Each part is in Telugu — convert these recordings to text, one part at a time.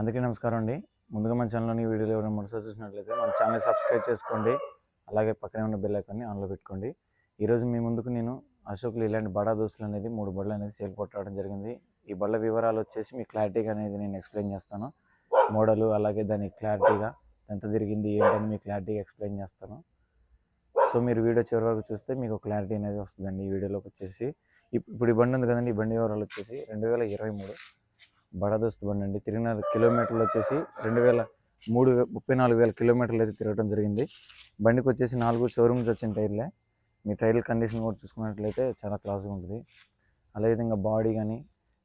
అందుకే నమస్కారం అండి. ముందుగా మన ఛానల్లోని వీడియోలు ఎవరైనా మొదటిసారి చూసినట్లయితే మన ఛానల్ సబ్స్క్రైబ్ చేసుకోండి. అలాగే పక్కనే ఉన్న బెల్ ఐకాన్ని ఆన్లో పెట్టుకోండి. ఈరోజు మీ ముందుకు నేను అశోక్లు ఇలాంటి బడా దోస్తులు అనేది మూడు బళ్ళు అనేది సేల్ పట్టడం జరిగింది. ఈ బళ్ళ వివరాలు వచ్చేసి మీ క్లారిటీగా అనేది నేను ఎక్స్ప్లెయిన్ చేస్తాను. మోడలు అలాగే దాని క్లారిటీగా ఎంత తిరిగింది ఏంటని మీకు క్లారిటీగా ఎక్స్ప్లెయిన్ చేస్తాను. సో మీరు వీడియో చివరి వరకు చూస్తే మీకు క్లారిటీ అనేది వస్తుందండి ఈ వీడియోలోకి వచ్చేసి. ఇప్పుడు ఈ బండి ఉంది కదండి ఈ బండి వివరాలు వచ్చేసి రెండు వేల ఇరవై మూడు బడా దోస్తు బండి అండి తిరిగిన కిలోమీటర్లు వచ్చేసి రెండు వేల మూడు ముప్పై నాలుగు వేల కిలోమీటర్లు అయితే తిరగడం జరిగింది. బండికి వచ్చేసి నాలుగు షోరూమ్స్ వచ్చిన టైర్లే. మీ టైర్ల కండిషన్ కూడా చూసుకున్నట్లయితే చాలా క్లాస్గా ఉంటుంది. అదేవిధంగా బాడీ కానీ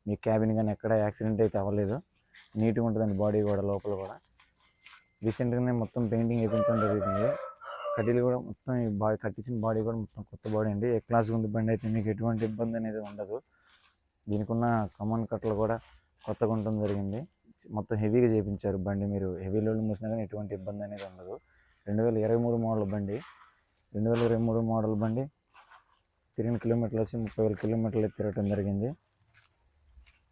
మీ క్యాబిన్ కానీ ఎక్కడ యాక్సిడెంట్ అయితే అవ్వలేదు. నీట్గా ఉంటుందండి బాడీ కూడా లోపల కూడా. రీసెంట్గానే మొత్తం పెయింటింగ్ వేయించడం జరుగుతుంది కడ్డీలు కూడా మొత్తం ఈ బాడీ కట్టించిన బాడీ కూడా మొత్తం కొత్త బాడీ అండి. ఏ క్లాస్గా ఉంది బండి అయితే మీకు ఎటువంటి ఇబ్బంది అనేది ఉండదు. దీనికి ఉన్న కమాన్ కట్టలు కూడా కొత్తగా ఉండటం జరిగింది. మొత్తం హెవీగా చేయించారు బండి మీరు. హెవీ లోడ్ మూసినా కానీ ఎటువంటి ఇబ్బంది అనేది ఉండదు. రెండు వేల ఇరవై మూడు మోడల్ బండి. రెండు వేల ఇరవై మూడు మోడల్ బండి. తిరిగిన కిలోమీటర్లు వచ్చి ముప్పై వేల కిలోమీటర్లు తిరగటం జరిగింది.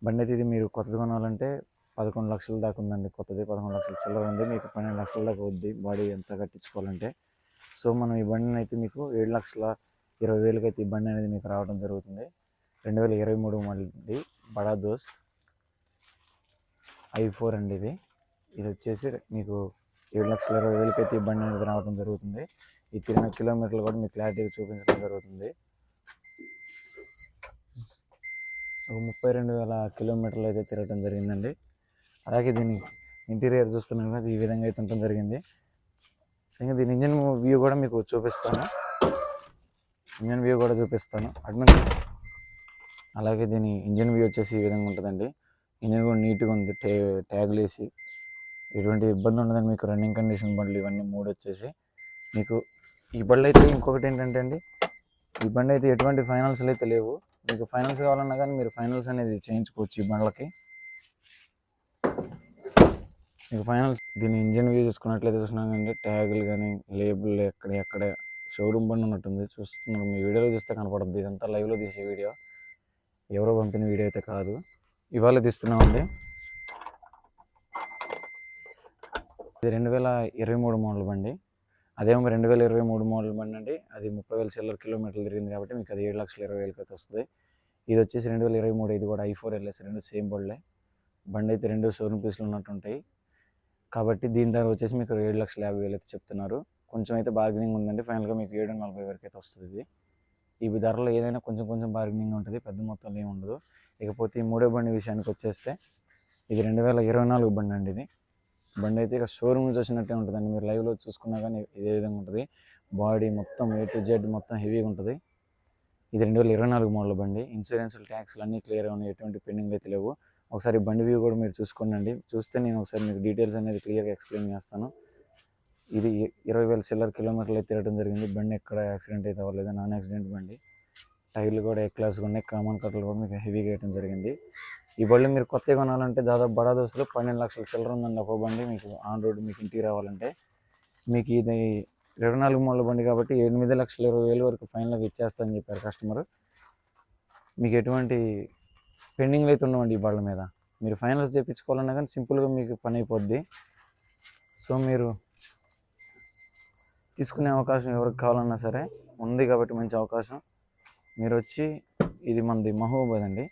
బండి అయితే ఇది మీరు కొత్తది కొనాలంటే పదకొండు లక్షల దాకా ఉందండి. కొత్తది పదకొండు లక్షల చిల్లర ఉంది. మీకు పన్నెండు లక్షల దాకా వద్ది బాడీ ఎంత కట్టించుకోవాలంటే. సో మనం ఈ బండిని అయితే మీకు ఏడు లక్షల ఇరవై వేలకైతే అయితే ఈ బండి అనేది మీకు రావడం జరుగుతుంది. రెండు వేల ఇరవై మూడు మోడల్ బడా దోస్త్. ఐ ఫోర్ అండి ఇది. ఇది వచ్చేసి మీకు ఏడు లక్షల ఇరవై వేలకి అయితే ఈ బండి అనేది రావడం జరుగుతుంది. ఈ తిరిగిన కిలోమీటర్లు కూడా మీకు క్లారిటీగా చూపించడం జరుగుతుంది. ఒక ముప్పై రెండు వేల కిలోమీటర్లు అయితే తిరగడం జరిగిందండి. అలాగే దీని ఇంటీరియర్ చూస్తున్నాను కదా ఈ విధంగా అయితే ఉండటం జరిగింది. ఇంకా దీని ఇంజన్ వ్యూ కూడా మీకు చూపిస్తాను. ఇంజన్ వ్యూ కూడా చూపిస్తాను. అడ్మిన్ అలాగే దీని ఇంజన్ వ్యూ వచ్చేసి ఈ విధంగా ఉంటుందండి. ఇంజన్ కూడా నీట్గా ఉంది. టే ట్యాగులు వేసి ఎటువంటి ఇబ్బంది ఉండదండి. మీకు రన్నింగ్ కండిషన్ బండ్లు ఇవన్నీ మూడు వచ్చేసి మీకు ఈ బండ్లు అయితే ఇంకొకటి ఏంటంటే అండి ఈ బండి అయితే ఎటువంటి ఫైనాన్స్లు అయితే లేవు. మీకు ఫైనాన్స్ కావాలన్నా కానీ మీరు ఫైనాన్స్ అనేది చేయించుకోవచ్చు ఈ బండ్లకి. మీకు ఫైనల్స్ దీని ఇంజిన్ వ్యూ చూసుకున్నట్లయితే చూస్తున్నానండి ట్యాగులు కానీ లేబుల్ ఎక్కడ ఎక్కడ షోరూమ్ బండి ఉన్నట్టుంది. చూస్తున్నారు మీ వీడియోలో చూస్తే కనపడుతుంది ఇదంతా లైవ్లో తీసే వీడియో. ఎవరో పంపిన వీడియో అయితే కాదు. ఇవాళ తీస్తున్నామండి. ఇది రెండు వేల ఇరవై మూడు మోడల్ బండి. అదేమో రెండు వేల ఇరవై మూడు మోడల్ బండి అండి. అది ముప్పై వేల చిల్లర కిలోమీటర్లు తిరిగింది కాబట్టి మీకు అది ఏడు లక్షల ఇరవై వేలకి అయితే వస్తుంది. ఇది వచ్చేసి రెండు వేల ఇరవై మూడు ఇది కూడా ఐ ఫోర్ ఎల్ఎస్ రెండు సేమ్ బండ్లే బండి అయితే రెండు షోరూమ్ పీసులు ఉన్నట్టు ఉంటాయి కాబట్టి దీని ధర వచ్చేసి మీకు ఏడు లక్షల యాభై వేలు అయితే చెప్తున్నారు. కొంచెం అయితే బార్గెనింగ్ ఉందండి. ఫైనల్గా మీకు ఏడు నలభై వరకు అయితే వస్తుంది ఇది. ఇవి ధరలో ఏదైనా కొంచెం కొంచెం బార్గెనింగ్ ఉంటుంది పెద్ద మొత్తంలో ఏమి ఉండదు. ఇకపోతే ఈ మూడో బండి విషయానికి వచ్చేస్తే ఇది రెండు వేల ఇరవై నాలుగు బండి అండి ఇది. బండి అయితే ఇక షోరూమ్ నుంచి వచ్చినట్టే ఉంటుందండి మీరు లైవ్లో చూసుకున్నా కానీ ఇదే విధంగా ఉంటుంది. బాడీ మొత్తం ఏ టు జెడ్ మొత్తం హెవీగా ఉంటుంది. ఇది రెండు వేల ఇరవై నాలుగు మోడల్ బండి. ఇన్సూరెన్స్ ట్యాక్స్లు అన్నీ క్లియర్గా ఉన్నాయి. ఎటువంటి పెండింగ్ అయితే లేవు. ఒకసారి బండి వ్యూ కూడా మీరు చూసుకోండి చూస్తే నేను ఒకసారి మీకు డీటెయిల్స్ అనేది క్లియర్గా ఎక్స్ప్లెయిన్ చేస్తాను. ఇది ఇరవై వేల చిల్లర కిలోమీటర్లు అయితే తిరగడం జరిగింది. బండి ఎక్కడ యాక్సిడెంట్ అయితే అవ్వలేదు. నాన్ యాక్సిడెంట్ బండి. టైర్లు కూడా ఏ క్లాస్గా ఉన్నాయి. కామన్ కట్టలు కూడా మీకు హెవీగా వేయడం జరిగింది. ఈ బళ్ళు మీరు కొత్తగా కొనాలంటే దాదాపు బడా దోస్తులు పన్నెండు లక్షల చిల్లర ఉందండి ఒక బండి. మీకు ఆన్ రోడ్ మీకు ఇంటికి రావాలంటే మీకు ఇది ఇరవై నాలుగు మూల బండి కాబట్టి ఎనిమిది లక్షల ఇరవై వేలు వరకు ఫైనల్గా ఇచ్చేస్తా అని చెప్పారు కస్టమర్. మీకు ఎటువంటి పెండింగ్లు అయితే ఉండవండి ఈ బళ్ళ మీద. మీరు ఫైనల్స్ చేయించుకోవాలన్నా కానీ సింపుల్గా మీకు పని అయిపోద్ది. సో మీరు తీసుకునే అవకాశం ఎవరికి కావాలన్నా సరే ఉంది కాబట్టి మంచి అవకాశం. మీరు వచ్చి ఇది మనది మహబూబాద్ అండి.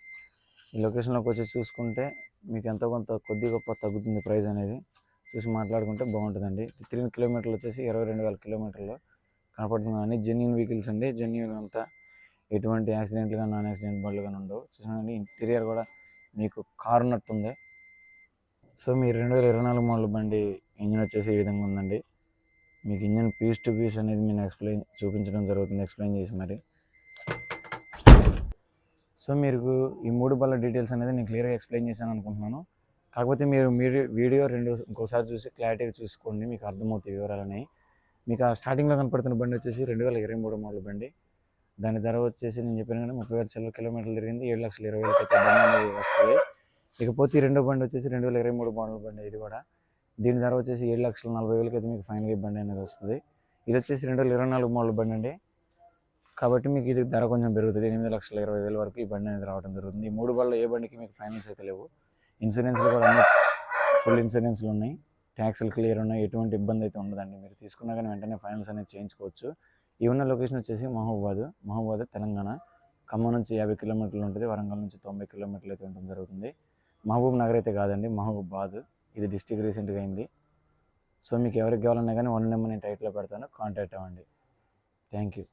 ఈ లొకేషన్లోకి వచ్చి చూసుకుంటే మీకు ఎంతో కొంత కొద్ది గొప్ప తగ్గుతుంది ప్రైస్ అనేది. చూసి మాట్లాడుకుంటే బాగుంటుందండి. త్రీ కిలోమీటర్లు వచ్చేసి ఇరవై రెండు వేల కిలోమీటర్లు కనపడుతుంది కానీ జెన్యున్ వెహికల్స్ అండి. జెన్యున్ అంతా ఎటువంటి యాక్సిడెంట్లు కానీ నాన్ యాక్సిడెంట్ బండ్లు కానీ ఉండవు. చూసినండి ఇంటీరియర్ కూడా మీకు కారు ఉన్నట్టుంది. సో మీరు రెండు వేల ఇరవై నాలుగు మోడల్ బండి ఇంజిన్ వచ్చేసి ఈ విధంగా ఉందండి. మీకు ఇంజన్ పీస్ టు పీస్ అనేది నేను ఎక్స్ప్లెయిన్ చూపించడం జరుగుతుంది ఎక్స్ప్లెయిన్ చేసి మరి. సో మీరు ఈ మూడు బల్ల డీటెయిల్స్ అనేది నేను క్లియర్గా ఎక్స్ప్లెయిన్ చేశాను అనుకుంటున్నాను. కాకపోతే మీరు వీడియో రెండు ఇంకోసారి చూసి క్లారిటీగా చూసుకోండి మీకు అర్థమవుతాయి వివరాలు అనేవి మీకు ఆ స్టార్టింగ్లో కనపడుతున్న బండి వచ్చేసి రెండు వేల ఇరవై మూడు మోడల్ బండి. దాని ధర వచ్చేసి నేను చెప్పాను కానీ ముప్పై వేల చిల్లర కిలోమీటర్లు తిరిగింది ఏడు లక్షల ఇరవై వేలకి అయితే బండి అనేది వస్తుంది. ఇకపోతే ఈ రెండో బండి వచ్చేసి రెండు వేల ఇరవై మూడు మోడల్ బండి ఇది కూడా. దీని ధర వచ్చేసి ఏడు లక్షల నలభై వేలకి అయితే మీకు ఫైనల్గా ఈ బండి అనేది వస్తుంది. ఇది వచ్చేసి రెండు వేల ఇరవై నాలుగు మోడల్ బండి అండి. కాబట్టి మీకు ఇది ధర కొంచెం పెరుగుతుంది. ఎనిమిది లక్షల ఇరవై వేల వరకు ఈ బండి అనేది రావడం జరుగుతుంది. ఈ మూడు బళ్ళు ఏ బండికి మీకు ఫైనాన్స్ అయితే లేవు. ఇన్సూరెన్స్లు కూడా అన్ని ఫుల్ ఇన్సూరెన్స్లు ఉన్నాయి. ట్యాక్స్లు క్లియర్ ఉన్నాయి. ఎటువంటి ఇబ్బంది అయితే ఉండదండి. మీరు తీసుకున్నా కానీ వెంటనే ఫైనల్స్ అనేది చేయించుకోవచ్చు. ఈ ఉన్న లొకేషన్ వచ్చేసి మహబూబాద్. మహబూబాద్ తెలంగాణ. ఖమ్మం నుంచి యాభై కిలోమీటర్లు ఉంటుంది. వరంగల్ నుంచి తొంభై కిలోమీటర్లు అయితే ఉండడం జరుగుతుంది. మహబూబ్ నగర్ అయితే కాదండి. మహబూబాద్. ఇది డిస్టిక్ రీసెంట్గా అయింది. సో మీకు ఎవరికి కావాలన్నా కానీ వన్ నెంబర్ నేను టైట్లో పెడతాను. కాంటాక్ట్ అవ్వండి. Thank you